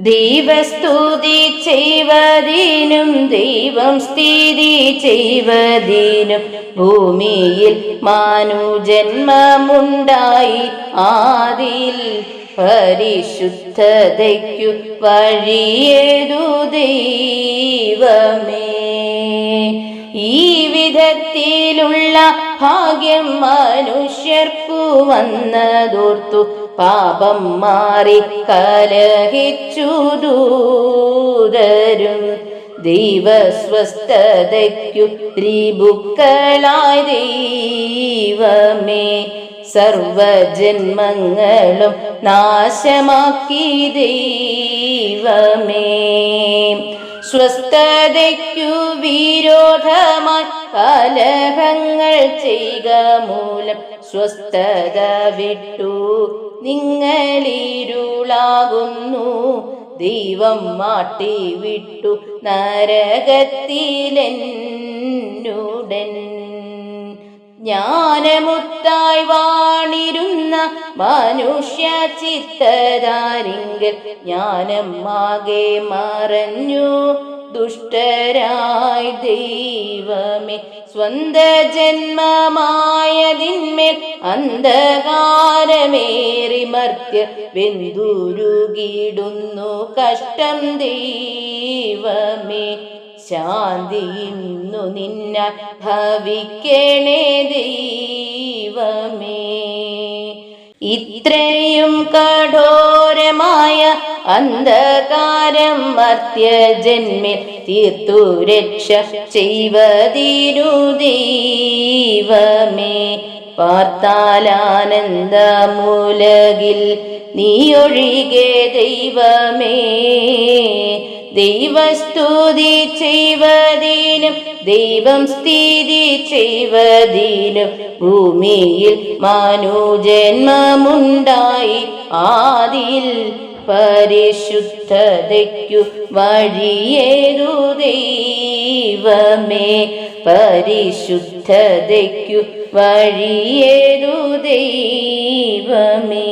ദൈവസ്തുതി ചെയ്വതിനും ദൈവം സ്ഥിതി ചെയ്വതിനും ഭൂമിയിൽ മാനുജന്മമുണ്ടായി. ആദിൽ പരിശുദ്ധതയ്ക്കു വഴിയേതു ദൈവമേ. ഈ വിധത്തിലുള്ള ഭാഗ്യം മനുഷ്യർക്കു വന്നതോർത്തു പാപം മാറി കലഹിച്ചു ദൂതരും ദൈവസ്വസ്ഥതയ്ക്കു ത്രിബുക്കളായി ദൈവമേ സർവജന്മങ്ങളും നാശമാക്കി ദൈവമേ. സ്വസ്ഥതയ്ക്കു വിരോധമായി കലഹങ്ങൾ ചെയ്യുക മൂലം സ്വസ്ഥത വിട്ടു. നിങ്ങളിരുളാകുന്നു. ദൈവം മാട്ടി വിട്ടു നരകത്തിലെന്നുടൻ. ജ്ഞാനമുത്തായി വാണിരുന്ന മനുഷ്യ ചിത്തരാരിങ്കിൽ ജ്ഞാനമാകെ മറഞ്ഞു. ദുഷ്ടരായി ദൈവമേ സ്വന്ത ജന്മമായതിന്മേൽ അന്ധകാരമേറി മർത്യ വെന്തുരുകിടുന്നു കഷ്ടം ദൈവമേ ശാന്തി ഇന്നു നിന്നാൽ ഭവിക്കണേ ദൈവമേ ഇത്രയും കഠോരമായ അന്ധകാരം മർത്യജന്മിൽ തീർത്തു രക്ഷ ചെയ്വതിരു ദൈവമേ. പാർത്താലാനന്ദമുലകിൽ നീയൊഴികെ ദൈവമേ. ദൈവസ്തുതി ചെയ്വതിനും ദൈവം സ്ഥിതി ചെയ്വതിനും ഭൂമിയിൽ മനുജന്മമുണ്ടായി. ആദിൽ പരിശുദ്ധതയ്ക്കു വഴിയേതു ദൈവമേ? പരിശുദ്ധതയ്ക്കു വഴിയേതു ദൈവമേ?